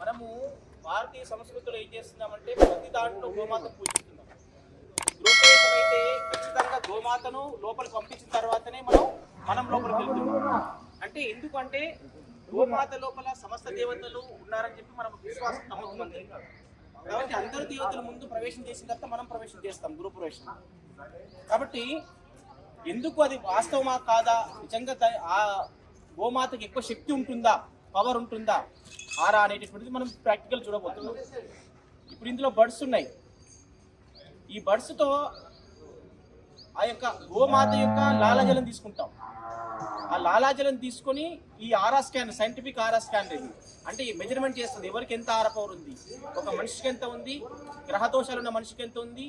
మనము భారతీయ సంస్కృతిలో ఏం చేస్తున్నామంటే ప్రతి దాంట్లో గోమాత పూజిస్తున్నాం. గృహప్రవేశం అయితే ఖచ్చితంగా గోమాతను లోపల పంపించిన తర్వాతనే మనం మనం లోపలికి వెళ్తున్నాం. అంటే ఎందుకంటే గోమాత లోపల సమస్త దేవతలు ఉన్నారని చెప్పి మనం విశ్వాసం నమ్మకం ఉంది కాబట్టి అందరు దేవతల ముందు ప్రవేశం చేసిన తర్వాత మనం ప్రవేశం చేస్తాం గృహప్రవేశం కాబట్టి ఎందుకు అది వాస్తవమా కాదా? నిజంగా ఆ గోమాతకి ఎక్కువ శక్తి ఉంటుందా? పవర్ ఉంటుందా? ఆరా అనేటటువంటిది మనం ప్రాక్టికల్ చూడబోతున్నాం. ఇప్పుడు ఇందులో బర్డ్స్ ఉన్నాయి. ఈ బర్డ్స్తో ఆ యొక్క గోమాత యొక్క లాలాజలం తీసుకుంటాం. ఆ లాలాజలం తీసుకొని ఈ aura scan scientific aura scan ఇది అంటే ఈ మెజర్మెంట్ చేస్తుంది. ఎవరికి ఎంత ఆర పవర్ ఉంది? ఒక మనిషికి ఎంత ఉంది? గ్రహదోషాలు ఉన్న మనిషికి ఎంత ఉంది?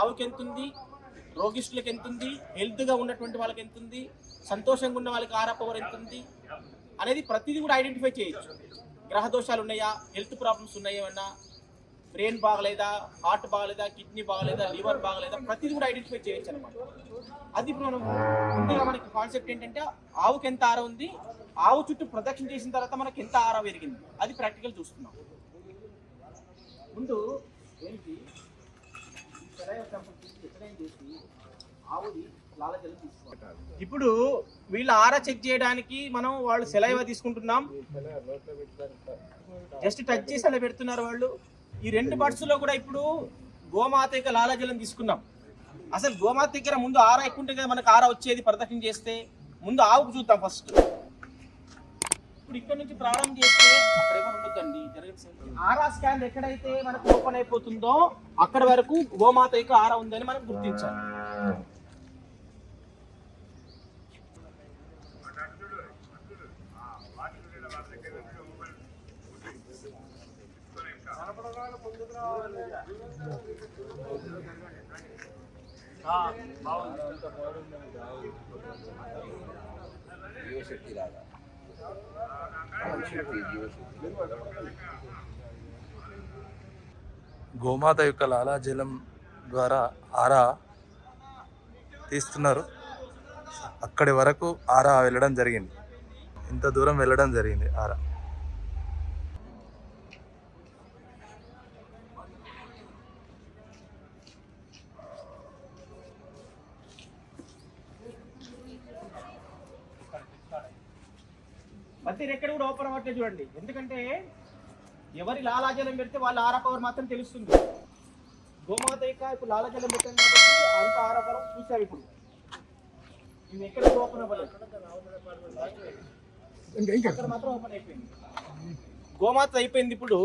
ఆవుకి ఎంత ఉంది? రోగిష్ఠులకు ఎంత ఉంది? హెల్త్గా ఉన్నటువంటి వాళ్ళకి ఎంత ఉంది? సంతోషంగా ఉన్న వాళ్ళకి ఆరా పవర్ ఎంత ఉంది? అనేది ప్రతిదీ కూడా ఐడెంటిఫై చేయొచ్చు. గ్రహ దోషాలు ఉన్నాయా? హెల్త్ ప్రాబ్లమ్స్ ఉన్నాయా ఏమన్నా? బ్రెయిన్ బాగలేదా? హార్ట్ బాగలేదా? కిడ్నీ బాగలేదా? లివర్ బాగలేదా? ప్రతిదీ కూడా ఐడెంటిఫై చేయొచ్చు అనమాట అది ఇప్పుడు మనం ముందుగా మనకి కాన్సెప్ట్ ఏంటంటే ఆవుకి ఎంత ఆర ఉంది? ఆవు చుట్టూ ప్రదక్షిణ చేసిన తర్వాత మనకి ఎంత ఆర పెరిగింది? అది ప్రాక్టికల్ చూస్తున్నాం. ముందు ఏంటి? ఎక్కడైనా చేసి ఆవుది లాలజలం తీసుకోవాలి ఇప్పుడు వీళ్ళు ఆరా చెక్ చేయడానికి మనం వాళ్ళు సెలైవ తీసుకుంటున్నాం. జస్ట్ టచ్ చేసి అలా పెడుతున్నారు వాళ్ళు. ఈ రెండు బర్డ్స్లో కూడా ఇప్పుడు గోమాత యొక్క లాలాజలం తీసుకున్నాం. అసలు గోమాత దగ్గర ముందు ఆరా ఎక్కువ ఉంటే కదా మనకు ఆరా వచ్చేది ప్రదక్షిణ చేస్తే. ముందు ఆవుకు చూద్దాం ఫస్ట్. ఇప్పుడు ఇక్కడ నుంచి ప్రారంభం చేస్తే అక్కడ ఉండొద్దండి ఆరా స్కాన్ ఎక్కడైతే మనకు ఓపెన్ అయిపోతుందో అక్కడ వరకు గోమాత యొక్క ఆరా ఉందని మనం గుర్తించాలి. జీవశక్తి లాగా గోమాత యొక్క లాలాజలం ద్వారా ఆరా తీస్తున్నారు. అక్కడి వరకు ఆరా వెళ్ళడం జరిగింది. ఇంత దూరం వెళ్ళడం జరిగింది ఆరా. మధ్య ఎక్కడ కూడా ఓపెన్ అవ్వట్లేదు చూడండి. ఎందుకంటే ఎవరి లాలాజలం పెడితే వాళ్ళ ఆరా పవర్ మాత్రం తెలుస్తుంది. గోమాత యొక్క ఇప్పుడు లాలాజలం పెట్టాం కాబట్టి అంత ఆరా పవర్ చూసాం ఇప్పుడు. ఇవి ఎక్కడ ఓపెన్ అవ్వలేదు. అక్కడ మాత్రం ఓపెన్ అయిపోయింది. గోమాత అయిపోయింది ఇప్పుడు.